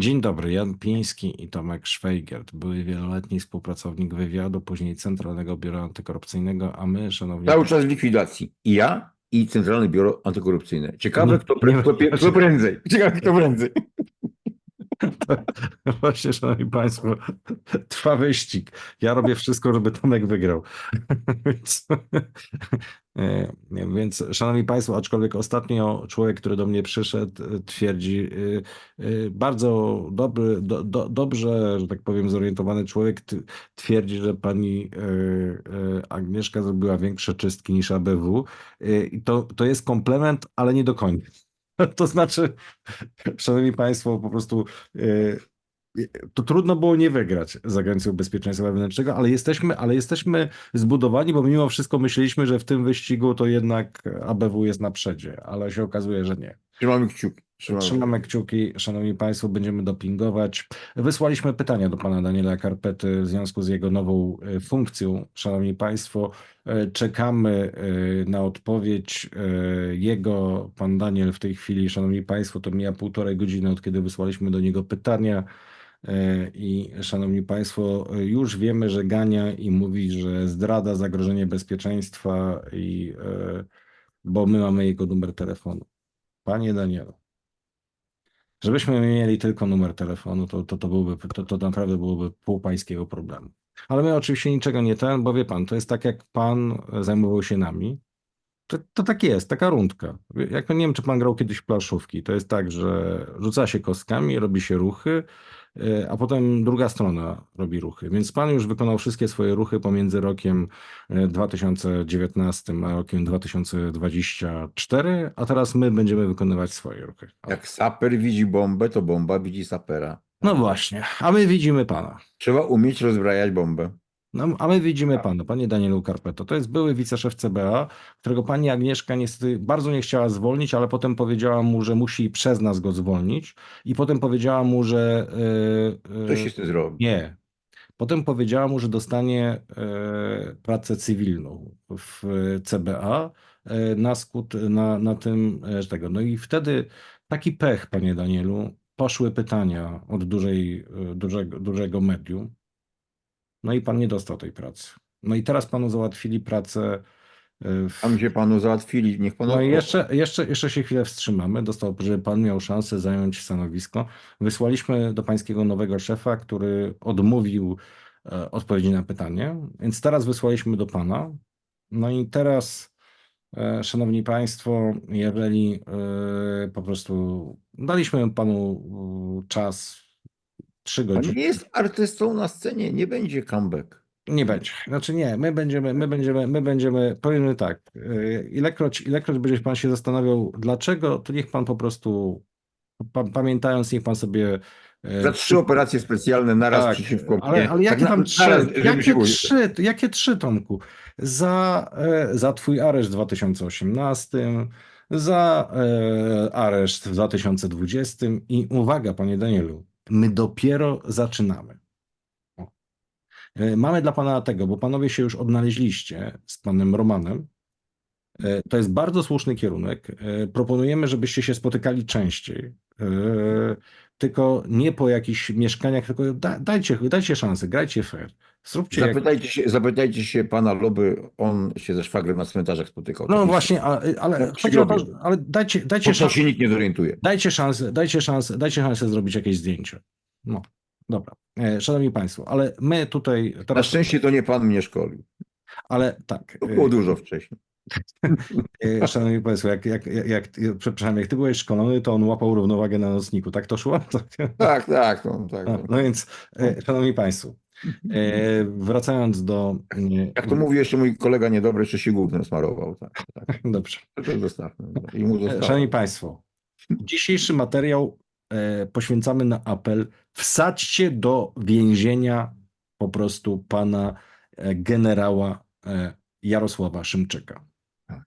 Dzień dobry, Jan Piński i Tomek Szwajgert. Były wieloletni współpracownik wywiadu, później Centralnego Biura Antykorupcyjnego, a my, szanowni Cały czas likwidacji. I ja, i Centralne Biuro Antykorupcyjne. Ciekawe, Nie- kto, pre, kto, kto prędzej. Ciekawe, kto prędzej. Właśnie, szanowni państwo, trwa wyścig. Ja robię wszystko, żeby Tomek wygrał. Więc, więc, szanowni państwo, aczkolwiek ostatnio człowiek, który do mnie przyszedł, e, twierdzi, e, e, bardzo dobry, do, do, dobrze, że tak powiem, zorientowany człowiek twierdzi, że pani e, e, Agnieszka zrobiła większe czystki niż ABW. E, I to, to jest komplement, ale nie do końca. To znaczy, Szanowni Państwo, po prostu to trudno było nie wygrać z Agencją Bezpieczeństwa Wewnętrznego, ale jesteśmy, ale jesteśmy zbudowani, bo mimo wszystko myśleliśmy, że w tym wyścigu to jednak ABW jest na przedzie, ale się okazuje, że nie. Trzymamy kciuki. Trzymamy. Trzymamy kciuki, szanowni państwo, będziemy dopingować. Wysłaliśmy pytania do pana Daniela Karpety w związku z jego nową e, funkcją. Szanowni państwo, e, czekamy na odpowiedź jego. Pan Daniel w tej chwili, szanowni państwo, to mija półtorej godziny od kiedy wysłaliśmy do niego pytania. E, I szanowni państwo, już wiemy, że gania i mówi, że zdrada zagrożenie bezpieczeństwa i e, bo my mamy jego numer telefonu. Panie Danielu. Żebyśmy mieli tylko numer telefonu, to, to, to, byłby, to, to naprawdę byłoby pół pańskiego problemu. Ale my oczywiście niczego nie ten, bo wie pan, to jest tak jak pan zajmował się nami. To, to tak jest, taka rundka. Jak nie wiem, czy pan grał kiedyś w planszówki. To jest tak, że rzuca się kostkami, robi się ruchy, a potem druga strona robi ruchy. Więc pan już wykonał wszystkie swoje ruchy pomiędzy rokiem e, 2019 a rokiem 2024, a teraz my będziemy wykonywać swoje ruchy. Jak saper widzi bombę, to bomba widzi sapera. No właśnie, a my widzimy pana. Trzeba umieć rozbrajać bombę. No, a my widzimy Tak. pana, panie Danielu Karpeto. To jest były wiceszef CBA, którego pani Agnieszka niestety bardzo nie chciała zwolnić, ale potem powiedziała mu, że musi przez nas go zwolnić. I potem powiedziała mu, że. e, e, Co się z tym zrobi? nie. Potem powiedziała mu, że dostanie e, pracę cywilną w CBA e, na, skut, na, na tym, że tego. No i wtedy taki pech, panie Danielu, poszły pytania od dużej, dużego, dużego medium. No i pan nie dostał tej pracy. No i teraz panu załatwili pracę e, w, Tam gdzie panu załatwili, niech panu... no i jeszcze, jeszcze, jeszcze się chwilę wstrzymamy. Dostał, żeby pan miał szansę zająć stanowisko. Wysłaliśmy do pańskiego nowego szefa, który odmówił e, odpowiedzi na pytanie, więc teraz wysłaliśmy do pana. No i teraz, e, szanowni państwo, jeżeli e, po prostu daliśmy panu e, czas trzy godziny. nie jest artystą na scenie, nie będzie comeback. Nie będzie. Znaczy nie, my będziemy, my będziemy, my będziemy, powiemy tak, yy, ilekroć, ilekroć będzie pan się zastanawiał dlaczego, to niech pan po prostu, pa, pamiętając, niech pan sobie... yy, Za trzy operacje specjalne naraz tak, przeciwko mnie. ale, ale jakie Tak tam trzy, naraz, jakie trzy, jakie trzy Tomku? Za, e, za twój areszt w 2018, za e, areszt w 2020 i uwaga, panie Danielu, my dopiero zaczynamy. O. E, Mamy dla pana tego, bo panowie się już odnaleźliście z panem Romanem. E, To jest bardzo słuszny kierunek. E, Proponujemy, żebyście się spotykali częściej. Tylko nie po jakichś mieszkaniach, tylko da, dajcie, dajcie szansę, grajcie fair. Zróbcie. Zapytajcie się, zapytajcie się pana Loby, on się ze szwagrem na cmentarzach spotykał. No Tak właśnie, a, ale, Tak, chodzi o to, ale dajcie, dajcie, szansę, się nikt nie zorientuje. dajcie szansę, dajcie szansę, dajcie szansę zrobić jakieś zdjęcie. No, dobra. E, Szanowni Państwo, ale my tutaj Na teraz, szczęście to nie pan mnie szkolił. ale tak. To e, było dużo wcześniej. E, Szanowni Państwo, jak, jak, jak, przepraszam, jak ty byłeś szkolony, to on łapał równowagę na nocniku. Tak to szło? Tak. Tak, tak. No, tak no. No więc, Szanowni Państwo, wracając do... e, Jak to mówi jeszcze mój kolega niedobry, jeszcze się gównem smarował. Tak, tak. Dobrze. Zostawmy. I mu E, zostało. Szanowni Państwo, dzisiejszy materiał e, poświęcamy na apel. Wsadźcie do więzienia po prostu pana e, generała e, Jarosława Szymczyka. Tak.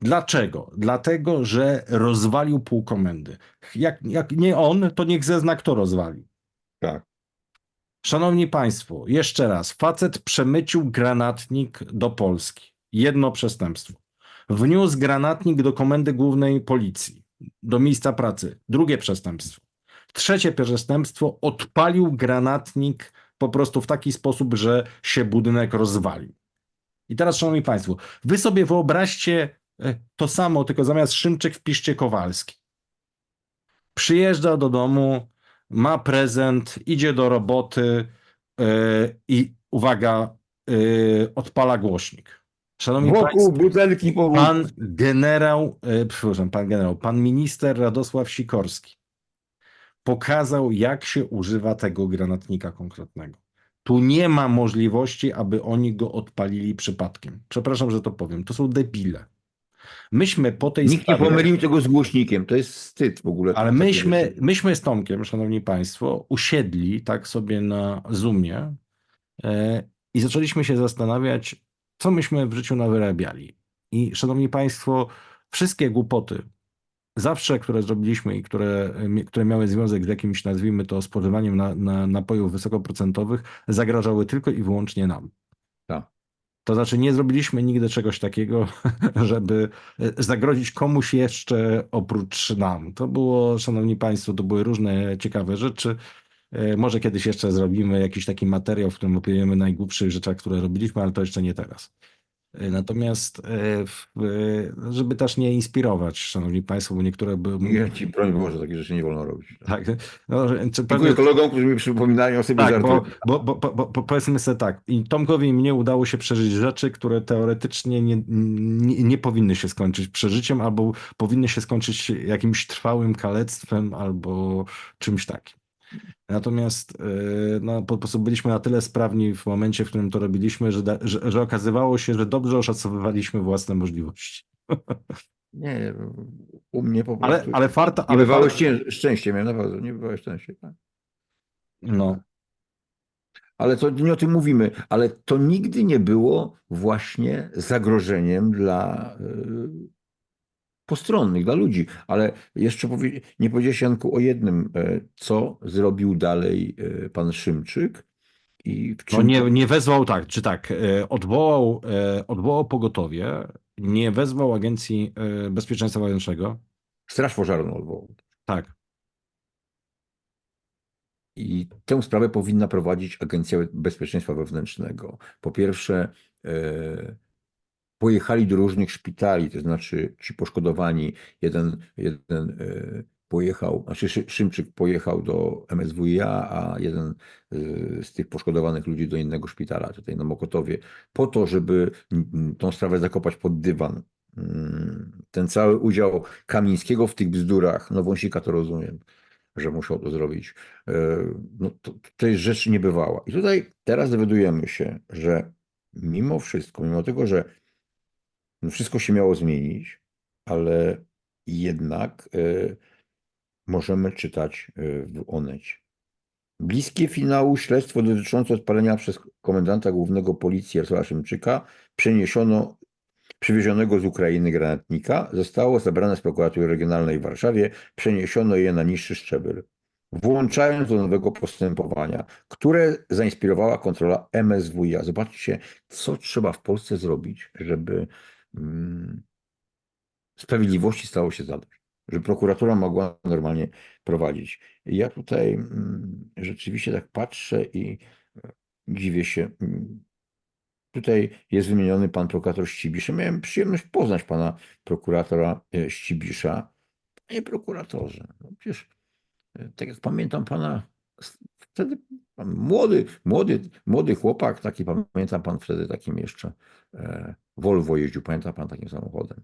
Dlaczego? Dlatego, że rozwalił pół komendy. Jak, jak nie on, to niech zezna, kto rozwalił. Tak. Szanowni Państwo, jeszcze raz. Facet przemycił granatnik do Polski. Jedno przestępstwo. Wniósł granatnik do Komendy Głównej Policji, do miejsca pracy. Drugie przestępstwo. Trzecie przestępstwo odpalił granatnik po prostu w taki sposób, że się budynek rozwalił. I teraz, szanowni państwo, wy sobie wyobraźcie e, to samo, tylko zamiast Szymczyk wpiszcie Kowalski. Przyjeżdża do domu, ma prezent, idzie do roboty e, i uwaga, e, odpala głośnik. Szanowni państwo, Wokół butelki po Pan generał, e, przepraszam, pan generał, pan minister Radosław Sikorski pokazał, jak się używa tego granatnika konkretnego. Tu nie ma możliwości, aby oni go odpalili przypadkiem. Przepraszam, że to powiem. To są debile. Myśmy po tej Nikt nie sprawie, pomylił tego z głośnikiem. To jest wstyd w ogóle. ale myśmy, myśmy z Tomkiem, szanowni państwo, usiedli tak sobie na Zoomie e, i zaczęliśmy się zastanawiać, co myśmy w życiu nawyrabiali. I szanowni państwo, wszystkie głupoty, zawsze, które zrobiliśmy i które, które miały związek z jakimś, nazwijmy to, spożywaniem na, na napojów wysokoprocentowych, zagrażały tylko i wyłącznie nam. To znaczy, nie zrobiliśmy nigdy czegoś takiego, żeby e, zagrozić komuś jeszcze oprócz nam. To było, szanowni państwo, to były różne ciekawe rzeczy. E, Może kiedyś jeszcze zrobimy jakiś taki materiał, w którym opowiemy najgłupszych rzeczach, które robiliśmy, ale to jeszcze nie teraz. E, Natomiast, e, e, żeby też nie inspirować, szanowni państwo, bo niektóre by. Ja ci broń Boże, takie rzeczy nie wolno robić. Tak, no, czy Dziękuję pewnie, kolegom, którzy mi przypominają sobie tak, żarty. bo, bo, bo, bo, bo powiedzmy sobie tak, i Tomkowi i mnie udało się przeżyć rzeczy, które teoretycznie nie, nie, nie powinny się skończyć przeżyciem, albo powinny się skończyć jakimś trwałym kalectwem, albo czymś takim. Natomiast yy, no, po prostu byliśmy na tyle sprawni w momencie, w którym to robiliśmy, że, da, że, że okazywało się, że dobrze oszacowywaliśmy własne możliwości. Nie, u mnie po Ale, prostu. ale farta, nie ale farta, szczę- szczęście, miałem naprawdę, nie bywało szczęście. Tak. no, Ale to nie o tym mówimy, ale to nigdy nie było właśnie zagrożeniem dla y, postronnych, dla ludzi. Ale jeszcze powie, nie powiedziałeś Janku o jednym, e, co zrobił dalej e, pan Szymczyk i w czym No nie, nie wezwał tak, czy tak, e, odwołał, odwołał pogotowie, nie wezwał Agencji Bezpieczeństwa Wewnętrznego. Straż Pożarną odwołał. Tak, I tę sprawę powinna prowadzić Agencja Bezpieczeństwa Wewnętrznego. Po pierwsze, pojechali do różnych szpitali, to znaczy ci poszkodowani, jeden, jeden e, pojechał, znaczy Szy- Szymczyk pojechał do MSWiA, a jeden e, z tych poszkodowanych ludzi do innego szpitala, tutaj na Mokotowie, po to, żeby tą sprawę zakopać pod dywan. Mm, Ten cały udział Kamińskiego w tych bzdurach, no Wąsika to rozumiem, że musiał to zrobić. E, No to, to jest rzecz niebywała. I tutaj teraz dowiadujemy się, że mimo wszystko, mimo tego, że no wszystko się miało zmienić, ale jednak e, możemy czytać e, w Onecie. Bliskie finału śledztwo dotyczące odpalenia przez komendanta głównego policji Jarosława Szymczyka przeniesiono przywiezionego z Ukrainy granatnika, zostało zabrane z prokuratury regionalnej w Warszawie, przeniesiono je na niższy szczebel, włączając do nowego postępowania, które zainspirowała kontrola MSWiA. Zobaczcie, co trzeba w Polsce zrobić, żeby sprawiedliwości stało się zadość, żeby prokuratura mogła normalnie prowadzić. Ja tutaj mm, rzeczywiście tak patrzę i e, dziwię się. mm, Tutaj jest wymieniony pan prokurator Ścibisz. Miałem przyjemność poznać pana prokuratora e, Ścibisza. Panie prokuratorze, no przecież e, tak jak pamiętam pana, wtedy młody, młody, młody chłopak, taki pamiętam pan wtedy takim jeszcze e, Volvo jeździł, pamięta pan takim samochodem.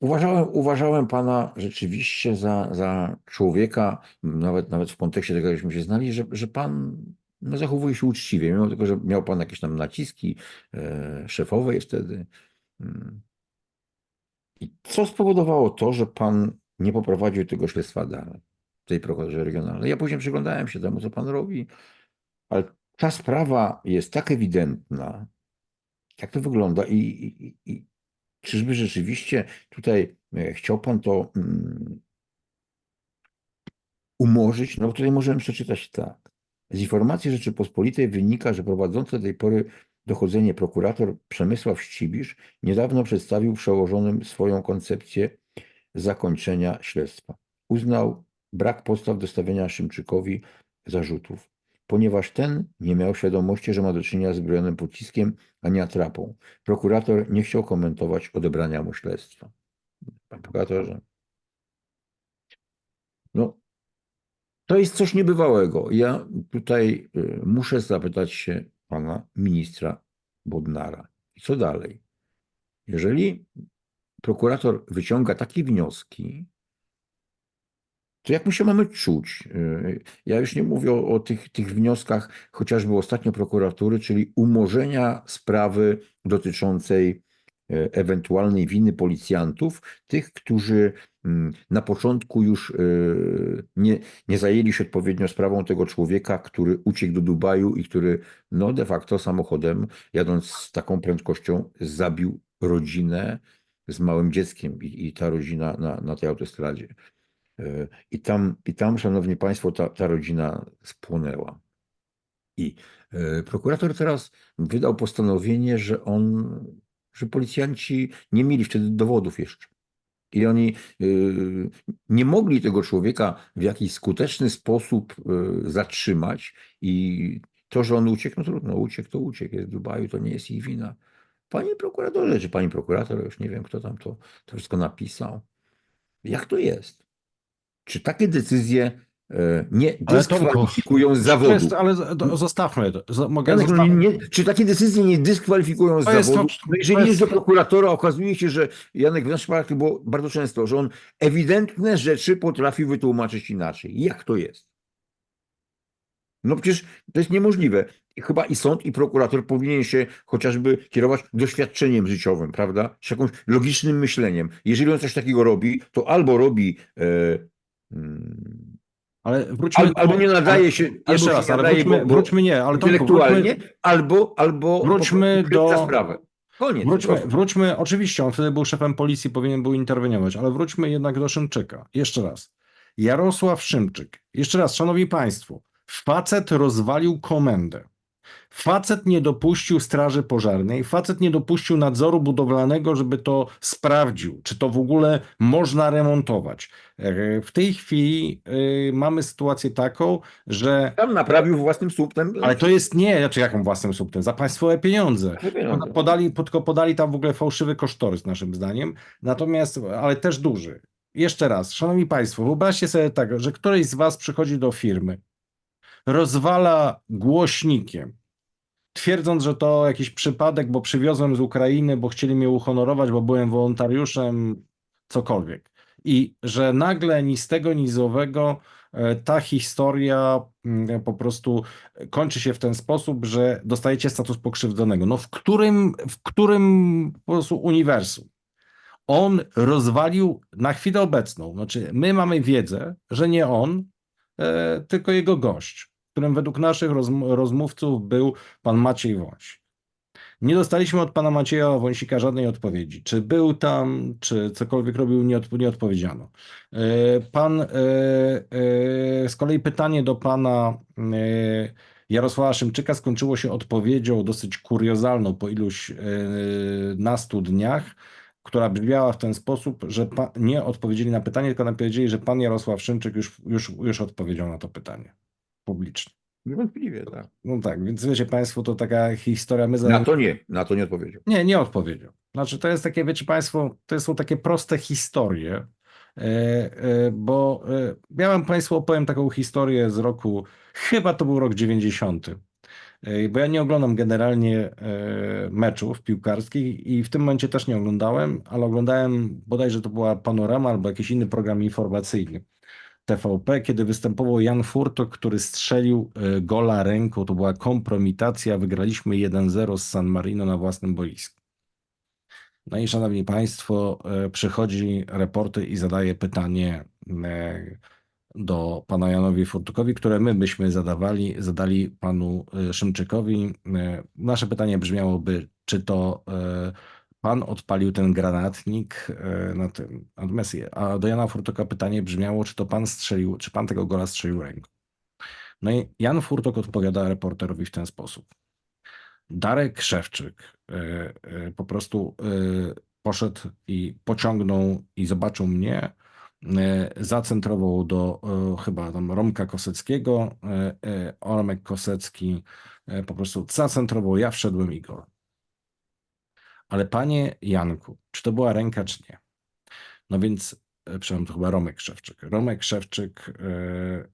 Uważałem, uważałem pana rzeczywiście za, za człowieka, nawet, nawet w kontekście tego, żeśmy się znali, że, że pan no, zachowuje się uczciwie, mimo tego, że miał pan jakieś tam naciski e, szefowej wtedy. Mm. I co spowodowało to, że pan nie poprowadził tego śledztwa dalej, tej prokuraturze regionalnej? Ja później przyglądałem się temu, co pan robi, ale ta sprawa jest tak ewidentna, jak to wygląda i, i, i czyżby rzeczywiście tutaj e, chciał pan to mm, umorzyć? No bo tutaj możemy przeczytać tak. Z informacji Rzeczypospolitej wynika, że prowadzący do tej pory dochodzenie prokurator Przemysław Ścibisz niedawno przedstawił przełożonym swoją koncepcję zakończenia śledztwa. uznał brak podstaw do stawiania Szymczykowi zarzutów, ponieważ ten nie miał świadomości, że ma do czynienia z zbrojonym pociskiem, a nie atrapą. Prokurator nie chciał komentować odebrania mu śledztwa. Panie prokuratorze, no, to jest coś niebywałego. Ja tutaj y, muszę zapytać się pana ministra Bodnara. Co dalej? Jeżeli prokurator wyciąga takie wnioski, to jak my się mamy czuć? Y, Ja już nie mówię o, o tych, tych wnioskach chociażby ostatnio prokuratury, czyli umorzenia sprawy dotyczącej e, ewentualnej winy policjantów, tych, którzy mm, na początku już e, nie, nie zajęli się odpowiednio sprawą tego człowieka, który uciekł do Dubaju i który no de facto samochodem, jadąc z taką prędkością, zabił rodzinę z małym dzieckiem i, i ta rodzina na, na tej autostradzie. E, I tam, I tam, szanowni państwo, ta, ta rodzina spłonęła. I e, prokurator teraz wydał postanowienie, że on, że policjanci nie mieli wtedy dowodów jeszcze. I oni y, nie mogli tego człowieka w jakiś skuteczny sposób zatrzymać. I to, że on uciekł, no trudno, uciekł to uciekł, jest w Dubaju, to nie jest ich wina. Panie prokuratorze, czy pani prokurator, już nie wiem, kto tam to, to wszystko napisał. Jak to jest? Czy takie decyzje e, nie dyskwalifikują z zawodu? jest, ale z- zostawmy to. Z- Mogę nie, czy takie decyzje nie dyskwalifikują z To zawodu? to- No jeżeli jest- do prokuratora, okazuje się, że Janek w naszym przypadku było bardzo często, że on ewidentne rzeczy potrafi wytłumaczyć inaczej. Jak to jest? No przecież to jest niemożliwe. Chyba i sąd, i prokurator powinien się chociażby kierować doświadczeniem życiowym, prawda? Czy jakimś logicznym myśleniem. Jeżeli on coś takiego robi, to albo robi. E, Ale wróćmy Al, albo nie nadaje się, Jeszcze albo raz, się ale nadaje, wróćmy, bo, wróćmy nie, ale intelektualnie, wróćmy, albo, albo Wróćmy do- sprawę. Koniec. wróćmy, wróćmy, oczywiście on wtedy był szefem policji, powinien był interweniować, ale wróćmy jednak do Szymczyka. Jeszcze raz. Jarosław Szymczyk. Jeszcze raz, szanowni państwo, facet rozwalił komendę. Facet nie dopuścił straży pożarnej, facet nie dopuścił nadzoru budowlanego, żeby to sprawdził, czy to w ogóle można remontować. E, W tej chwili y, mamy sytuację taką, że Tam naprawił własnym słupem. Ale to jest nie, znaczy jaką własnym subtem, za państwowe pieniądze. pieniądze. Podali, tylko podali tam w ogóle fałszywy kosztorys naszym zdaniem, natomiast, ale też duży. Jeszcze raz, szanowni państwo, wyobraźcie sobie tak, że któryś z was przychodzi do firmy, rozwala głośnikiem, twierdząc, że to jakiś przypadek, bo przywiozłem z Ukrainy, bo chcieli mnie uhonorować, bo byłem wolontariuszem, cokolwiek. I że nagle ni z tego, ni z owego e, ta historia mm, po prostu kończy się w ten sposób, że dostajecie status pokrzywdzonego. No w którym, w którym po prostu uniwersum? On rozwalił na chwilę obecną, znaczy my mamy wiedzę, że nie on, e, tylko jego gość, którym według naszych rozm- rozmówców był pan Maciej Wąś. Nie dostaliśmy od pana Macieja Wąsika żadnej odpowiedzi. Czy był tam, czy cokolwiek robił, nie, nie odpowiedziano. E, Pan, e, e, z kolei pytanie do pana Jarosława Szymczyka skończyło się odpowiedzią dosyć kuriozalną po iluś nastu dniach, która brzmiała w ten sposób, że nie odpowiedzieli na pytanie, tylko nam powiedzieli, że pan Jarosław Szymczyk już, już, już odpowiedział na to pytanie publicznie. Niewątpliwie, tak. No tak, więc wiecie Państwo, to taka historia. My. Na to nie, na to nie odpowiedział. Nie, nie odpowiedział. Znaczy, to jest takie, wiecie Państwo, to są takie proste historie, e, e, bo e, ja wam Państwu opowiem taką historię z roku, chyba to był rok 90. E, Bo ja nie oglądam generalnie meczów piłkarskich i w tym momencie też nie oglądałem, ale oglądałem bodajże to była Panorama albo jakiś inny program informacyjny. TVP, kiedy występował Jan Furtok, który strzelił e, gola ręką, to była kompromitacja, wygraliśmy 1-0 z San Marino na własnym boisku. No i szanowni państwo, e, przychodzi reporter i zadaje pytanie e, do pana Janowi Furtukowi, które my byśmy zadawali, zadali panu Szymczykowi. Nasze pytanie brzmiałoby, czy to pan odpalił ten granatnik e, na tym. Natomiast a do Jana Furtoka pytanie brzmiało, czy to pan strzelił, czy pan tego gola strzelił ręką. No i Jan Furtok odpowiada reporterowi w ten sposób. Darek Szewczyk e, e, po prostu poszedł i pociągnął i zobaczył mnie zacentrował do chyba tam Romka Koseckiego, Romek Kosecki po prostu zacentrował, ja wszedłem i gol. Ale panie Janku, czy to była ręka, czy nie? No więc, e, przepraszam, to chyba Romek Szewczyk. Romek Szewczyk, e,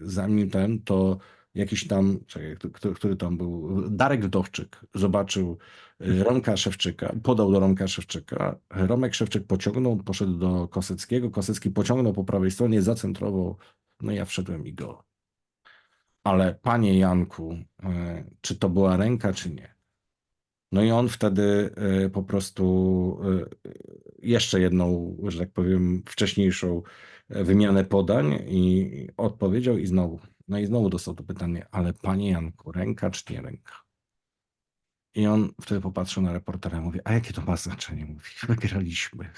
zanim ten, to jakiś tam, czekaj, kto- który tam był, Darek Wdowczyk zobaczył e, Romka Szewczyka, podał do Romka Szewczyka. Romek Szewczyk pociągnął, poszedł do Koseckiego, Kosecki pociągnął po prawej stronie, zacentrował, no ja wszedłem i gol. Ale panie Janku, czy to była ręka, czy nie? No i on wtedy e, po prostu e, jeszcze jedną, że tak powiem, wcześniejszą e, wymianę podań i odpowiedział i znowu. No i znowu dostał to pytanie, ale panie Janku, ręka czy nie ręka? I on wtedy popatrzył na reportera i mówi, a jakie to ma znaczenie? Mówi, wygraliśmy.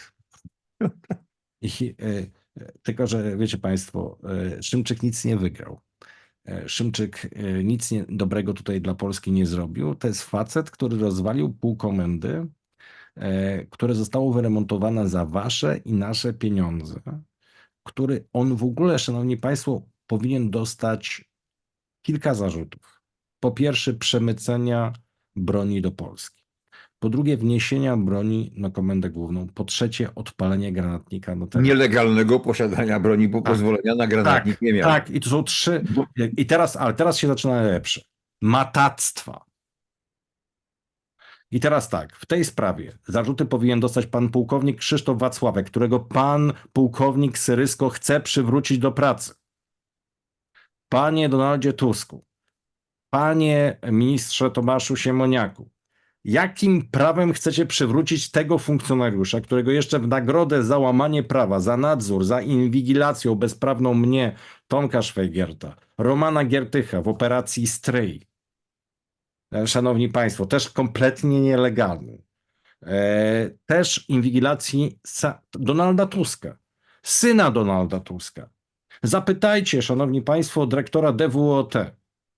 I, tylko, że wiecie państwo, Szymczyk nic nie wygrał. E, Szymczyk e, nic nie, dobrego tutaj dla Polski nie zrobił. To jest facet, który rozwalił pół komendy, e, które zostało wyremontowane za wasze i nasze pieniądze, który on w ogóle, szanowni państwo, powinien dostać kilka zarzutów. Po pierwsze, przemycenia broni do Polski. Po drugie, wniesienia broni na komendę główną. Po trzecie, odpalenie granatnika do tego. Nielegalnego posiadania broni, bo Tak. pozwolenia na granatnik nie miał. Tak, i to są trzy. I teraz, ale teraz się zaczyna najlepsze. Matactwa. I teraz tak, w tej sprawie zarzuty powinien dostać pan pułkownik Krzysztof Wacławek, którego pan pułkownik Syrysko chce przywrócić do pracy. Panie Donaldzie Tusku, panie ministrze Tomaszu Siemoniaku, jakim prawem chcecie przywrócić tego funkcjonariusza, którego jeszcze w nagrodę za łamanie prawa, za nadzór, za inwigilacją bezprawną mnie, Tomka Szwajgierta, Romana Giertycha w operacji Stryj, e, szanowni państwo, też kompletnie nielegalny, e, też inwigilacji Donalda Tuska, syna Donalda Tuska. Zapytajcie, szanowni państwo, dyrektora DWOT,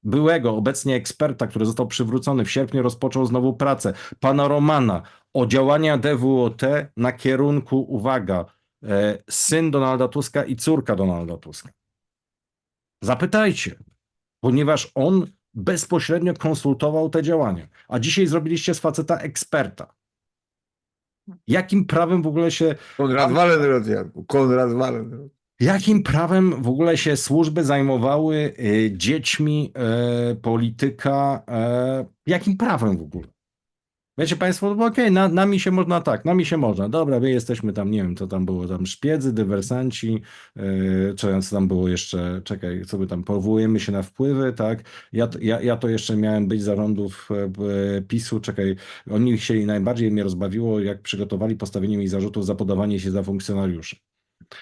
byłego obecnie eksperta, który został przywrócony w sierpniu, rozpoczął znowu pracę, pana Romana, o działania DWOT na kierunku, uwaga, e, syn Donalda Tuska i córka Donalda Tuska. Zapytajcie, ponieważ on bezpośrednio konsultował te działania, a dzisiaj zrobiliście z faceta eksperta. Jakim prawem w ogóle się Konrad Wallenrod, Konrad Wallenrod. Jakim prawem w ogóle się służby zajmowały y, dziećmi y, polityka? y, Jakim prawem w ogóle? Wiecie Państwo, no okej, na, nami się można tak, nami się można. Dobra, my jesteśmy tam, nie wiem, co tam było, tam szpiedzy, dywersanci, yy, co tam było jeszcze, czekaj, co by tam, powołujemy się na wpływy, tak? Ja, ja, ja to jeszcze miałem być zarządów e, e, PiSu, czekaj, oni się najbardziej mnie rozbawiło, jak przygotowali postawienie mi zarzutów za podawanie się za funkcjonariuszy.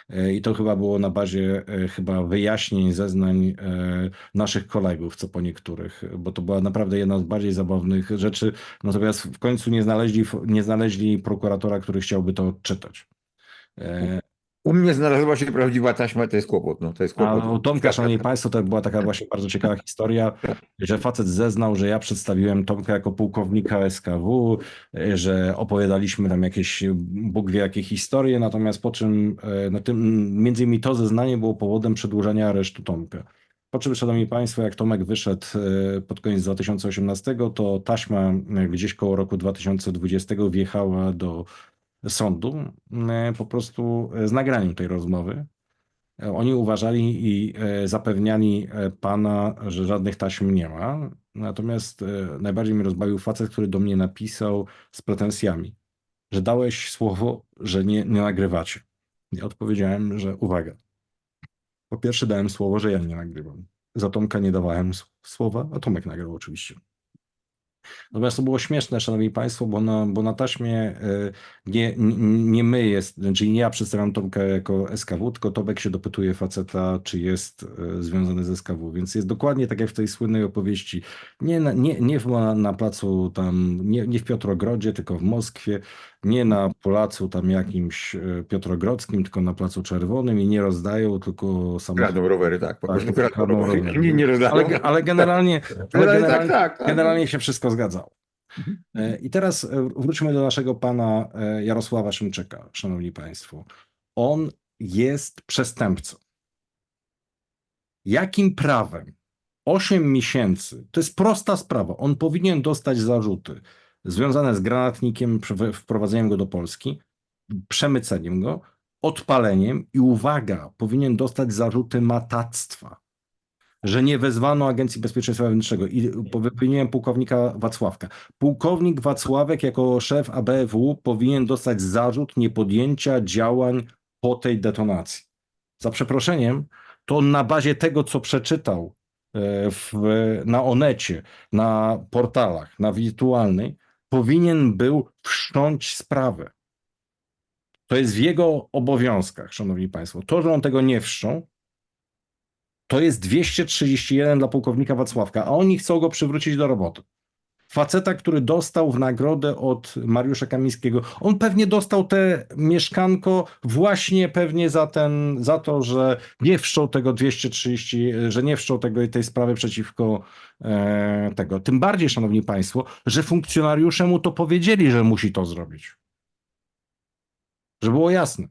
E, I to chyba było na bazie e, chyba wyjaśnień, zeznań e, naszych kolegów, co po niektórych, bo to była naprawdę jedna z bardziej zabawnych rzeczy. Natomiast w końcu nie znaleźli, nie znaleźli prokuratora, który chciałby to odczytać. U mnie znalazła się prawdziwa taśma, to jest kłopot. No, to jest A kłopot. u Tomka, szanowni państwo, to była taka właśnie bardzo ciekawa historia, że facet zeznał, że ja przedstawiłem Tomka jako pułkownika SKW, że opowiadaliśmy tam jakieś, Bóg wie jakie historie, natomiast po czym, e, no tym, między innymi to zeznanie było powodem przedłużenia aresztu Tomka. Po czym, szanowni państwo, jak Tomek wyszedł e, pod koniec 2018, to taśma e, gdzieś koło roku 2020 wjechała do sądu e, po prostu e, z nagraniem tej rozmowy. E, Oni uważali i zapewniali pana, że żadnych taśm nie ma. Natomiast najbardziej mnie rozbawił facet, który do mnie napisał z pretensjami, że dałeś słowo, że nie, nie nagrywacie. Ja odpowiedziałem, że uwaga. Po pierwsze dałem słowo, że ja nie nagrywam. Za Tomka nie dawałem słowa, a Tomek nagrał oczywiście. Natomiast to było śmieszne, szanowni państwo, bo na, bo na taśmie e, nie, nie, my jest, czyli nie ja przedstawiam Tomka jako SKW, tylko Tomek się dopytuje faceta, czy jest e, związany z SKW, więc jest dokładnie tak jak w tej słynnej opowieści. Nie nie, nie w, na, na placu tam, nie, nie w Piotrogrodzie, tylko w Moskwie, nie na placu tam jakimś e, Piotrogrodzkim, tylko na placu Czerwonym i nie rozdają, tylko samochody. Kradną rowery, tak. Po Tak, prostu kradną rowery. rowery. Nie, nie rozdają. Ale, ale generalnie, ale Ale generalnie, tak, tak, tak. generalnie się wszystko zgadzało. Mhm. E, I teraz e, wróćmy do naszego pana Jarosława Szymczyka, szanowni państwo. On jest przestępcą. Jakim prawem 8 miesięcy, to jest prosta sprawa, on powinien dostać zarzuty związane z granatnikiem, wprowadzeniem go do Polski, przemyceniem go, odpaleniem i uwaga, powinien dostać zarzuty matactwa, że nie wezwano Agencji Bezpieczeństwa Wewnętrznego i wymieniłem pułkownika Wacławka. Pułkownik Wacławek jako szef ABW powinien dostać zarzut niepodjęcia działań po tej detonacji. Za przeproszeniem, to na bazie tego, co przeczytał e, w, na Onecie, na portalach, na wirtualnej, powinien był wszcząć sprawę. To jest w jego obowiązkach, szanowni państwo. To, że on tego nie wszczął, to jest 231 dla pułkownika Wacławka, a oni chcą go przywrócić do roboty. Faceta, który dostał w nagrodę od Mariusza Kamińskiego. On pewnie dostał te mieszkanko właśnie pewnie za ten, za to, że nie wszczął tego 230, że nie wszczął tego, tej sprawy przeciwko e, tego. Tym bardziej, szanowni państwo, że funkcjonariusze mu to powiedzieli, że musi to zrobić. Żeby było jasne.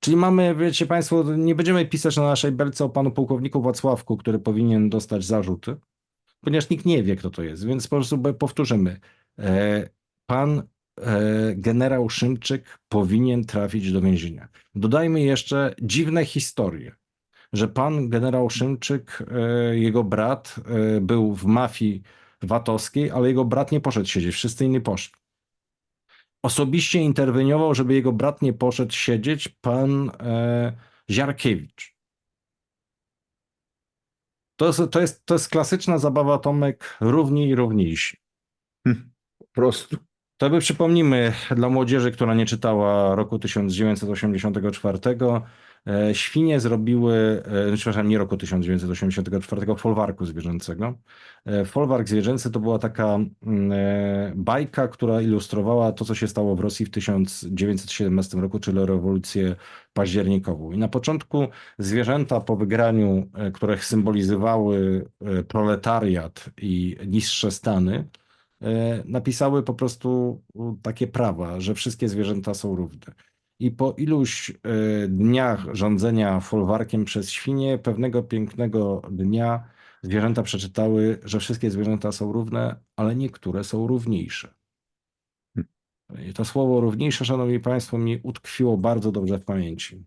Czyli mamy, wiecie Państwo, nie będziemy pisać na naszej belce o panu pułkowniku Wacławku, który powinien dostać zarzuty, ponieważ nikt nie wie, kto to jest, więc po prostu powtórzymy. E, Pan e, generał Szymczyk powinien trafić do więzienia. Dodajmy jeszcze dziwne historie, że pan generał Szymczyk, e, jego brat był w mafii VAT-owskiej, ale jego brat nie poszedł siedzieć, wszyscy inni poszli osobiście interweniował, żeby jego brat nie poszedł siedzieć, pan Ziarkiewicz. To jest, to, jest, to jest klasyczna zabawa Tomek równi i równiejsi. Po prostu. To by przypomnijmy dla młodzieży, która nie czytała roku 1984. e, Świnie zrobiły, e, przepraszam, nie roku 1984, folwarku zwierzęcego. E, Folwark zwierzęcy to była taka mm, bajka, która ilustrowała to, co się stało w Rosji w 1917 roku, czyli rewolucję październikową. I na początku zwierzęta po wygraniu, które symbolizowały proletariat i niższe stany, napisały po prostu takie prawa, że wszystkie zwierzęta są równe. I po iluś e, dniach rządzenia folwarkiem przez świnie, pewnego pięknego dnia zwierzęta przeczytały, że wszystkie zwierzęta są równe, ale niektóre są równiejsze. I to słowo równiejsze, szanowni państwo, mi utkwiło bardzo dobrze w pamięci.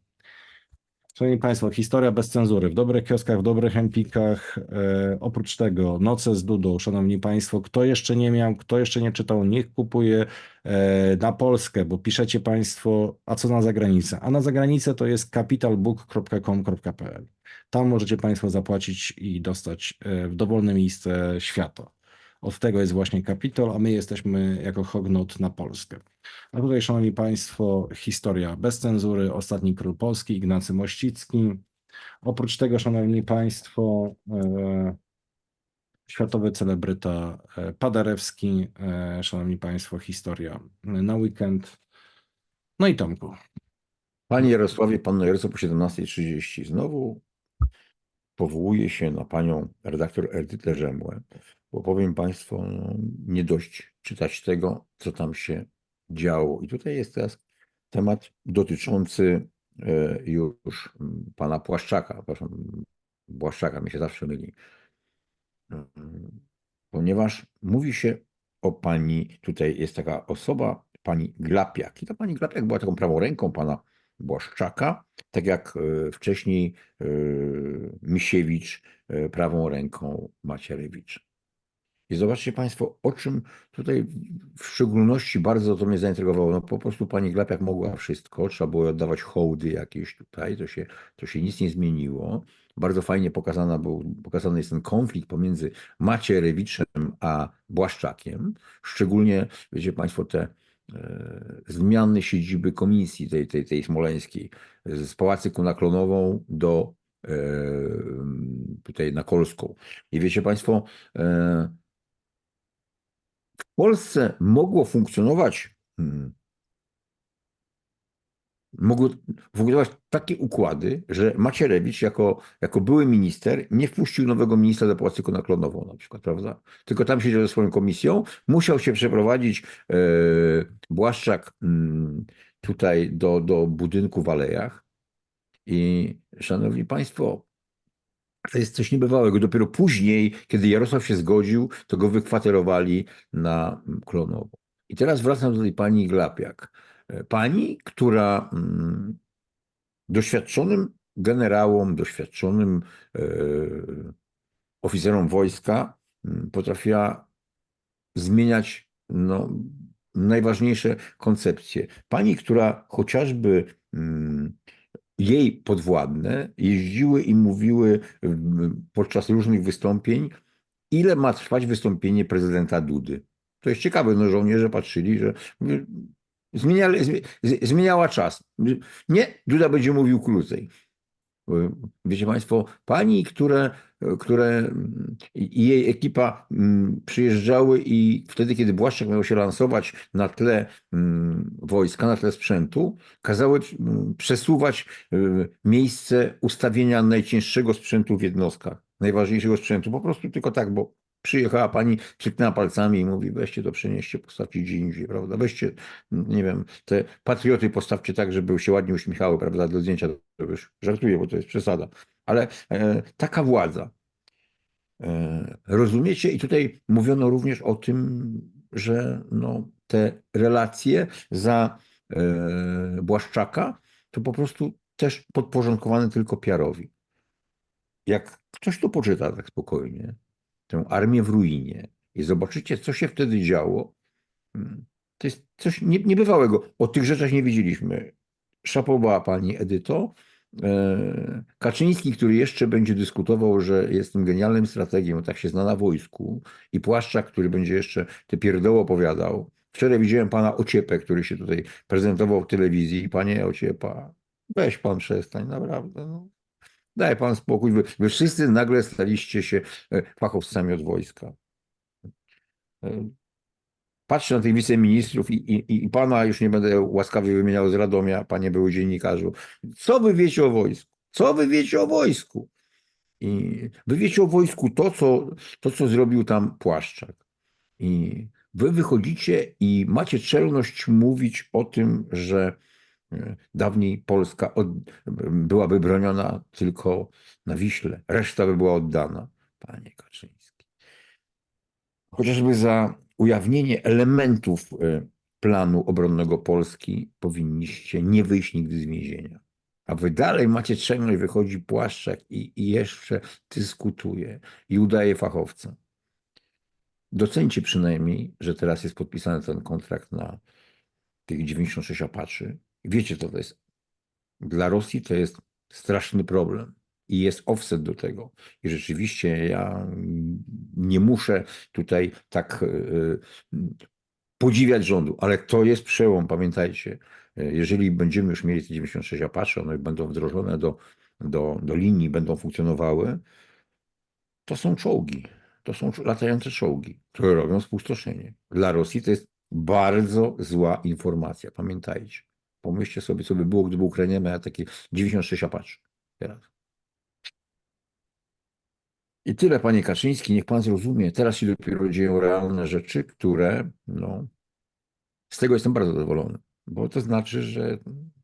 Szanowni Państwo, historia bez cenzury. W dobrych kioskach, w dobrych empikach. E, oprócz tego Noce z Dudą. Szanowni Państwo, kto jeszcze nie miał, kto jeszcze nie czytał, niech kupuje e, na Polskę, bo piszecie Państwo, a co na zagranicę? A na zagranicę to jest capitalbook.com.pl. Tam możecie Państwo zapłacić i dostać e, w dowolne miejsce świata. Od tego jest właśnie Kapitol, a my jesteśmy jako Hognot na Polskę. A tutaj, Szanowni Państwo, historia bez cenzury, ostatni król Polski, Ignacy Mościcki. Oprócz tego, Szanowni Państwo, e, światowy celebryta e, Paderewski, e, Szanowni Państwo, historia na weekend. No i Tomku, Panie Jarosławie, pan Nojerco po 17.30 znowu powołuje się na panią redaktor Edytę Rzemłę, bo powiem państwu, no, nie dość czytać tego, co tam się działo. I tutaj jest teraz temat dotyczący e, już pana Płaszczaka, przepraszam, Błaszczaka, mi się zawsze myli. Ponieważ mówi się o pani, tutaj jest taka osoba, pani Glapiak. I ta pani Glapiak była taką prawą ręką pana Błaszczaka, tak jak e, wcześniej e, Misiewicz prawą ręką Macierewicz. I zobaczcie Państwo, o czym tutaj w szczególności bardzo to mnie zaintrygowało. No po prostu pani Glapiak mogła wszystko, trzeba było oddawać hołdy jakieś tutaj, to się, to się nic nie zmieniło. Bardzo fajnie pokazana był, pokazany jest ten konflikt pomiędzy Macierewiczem a Błaszczakiem. Szczególnie, wiecie Państwo, te e, zmiany siedziby komisji tej, tej, tej smoleńskiej z Pałacyku na Klonową do e, tutaj na Kolską. I wiecie Państwo, e, w Polsce mogło funkcjonować hmm, mogły funkcjonować takie układy, że Macierewicz jako, jako były minister nie wpuścił nowego ministra do Pałacyku na Klonową na przykład, prawda? Tylko tam siedział ze swoją komisją, musiał się przeprowadzić e, Błaszczak mm, tutaj do, do budynku w Alejach. I szanowni państwo, to jest coś niebywałego. Dopiero później, kiedy Jarosław się zgodził, to go wykwaterowali na Klonowo. I teraz wracam do tej pani Glapiak. Pani, która mm, doświadczonym generałom, doświadczonym e, oficerom wojska mm, potrafiła zmieniać no, najważniejsze koncepcje. Pani, która chociażby mm, jej podwładne jeździły i mówiły podczas różnych wystąpień, ile ma trwać wystąpienie prezydenta Dudy. To jest ciekawe, no żołnierze patrzyli, że zmieniali, zmi- z- zmieniała czas. Nie, Duda będzie mówił krócej. Wiecie Państwo, pani, które, które mm, i jej ekipa mm, przyjeżdżały i wtedy, kiedy Błaszczak miał się lansować na tle mm, wojska, na tle sprzętu, kazały mm, przesuwać y, miejsce ustawienia najcięższego sprzętu w jednostkach, najważniejszego sprzętu. Po prostu tylko tak, bo przyjechała pani, krzyknęła palcami i mówi, weźcie to przenieście, postawcie gdzie indziej, prawda? Weźcie, nie wiem, te patrioty postawcie tak, żeby się ładnie uśmiechały, prawda, do zdjęcia. To już żartuję, bo to jest przesada. Ale e, taka władza. E, rozumiecie? I tutaj mówiono również o tym, że no, te relacje za e, Błaszczaka to po prostu też podporządkowane tylko PR-owi. Jak ktoś to poczyta tak spokojnie, tę armię w ruinie i zobaczycie, co się wtedy działo, mm, to jest coś nie- niebywałego. O tych rzeczach nie wiedzieliśmy. Szapoba pani Edyto. E, Kaczyński, który jeszcze będzie dyskutował, że jestem genialnym strategiem, tak się zna na wojsku, i Płaszczak, który będzie jeszcze te pierdoły opowiadał. Wczoraj widziałem pana Ociepę, który się tutaj prezentował w telewizji. Panie Ociepa, weź pan przestań, naprawdę. No. Daj pan spokój. Wy, wy wszyscy nagle staliście się e, fachowcami od wojska. E, Patrzę na tych wiceministrów i, i, i pana już nie będę łaskawie wymieniał z Radomia, panie były dziennikarzu. Co wy wiecie o wojsku? Co wy wiecie o wojsku? I wy wiecie o wojsku to, co, to, co zrobił tam Płaszczak. I wy wychodzicie i macie czelność mówić o tym, że dawniej Polska od, byłaby broniona tylko na Wiśle, reszta by była oddana. Panie Kaczyński. Chociażby za ujawnienie elementów e, planu obronnego Polski powinniście nie wyjść nigdy z więzienia. A wy dalej macie czelność, wychodzi Płaszczak i, i jeszcze dyskutuje i udaje fachowca. Docencie przynajmniej, że teraz jest podpisany ten kontrakt na tych 96 apaczy. Wiecie, co to jest. Dla Rosji to jest straszny problem. I jest offset do tego. I rzeczywiście ja nie muszę tutaj tak e, podziwiać rządu, ale to jest przełom, pamiętajcie. Jeżeli będziemy już mieli te 96 Apache, one będą wdrożone do, do, do linii, będą funkcjonowały, to są czołgi. To są latające czołgi, które robią spustoszenie. Dla Rosji to jest bardzo zła informacja, pamiętajcie. Pomyślcie sobie, co by było, gdyby Ukraina miała takie 96 Apache teraz. I tyle, panie Kaczyński, niech pan zrozumie. Teraz się dopiero dzieją realne rzeczy, które, no, z tego jestem bardzo zadowolony, bo to znaczy, że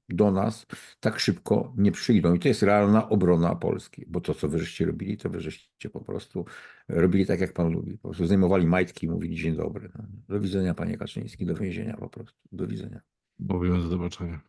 do nas tak szybko nie przyjdą. I to jest realna obrona Polski, bo to, co wy żeście robili, to wy żeście po prostu robili tak, jak pan lubi. Po prostu zdejmowali majtki i mówili dzień dobry. No. Do widzenia, panie Kaczyński, do więzienia po prostu. Do widzenia. Mówimy do zobaczenia.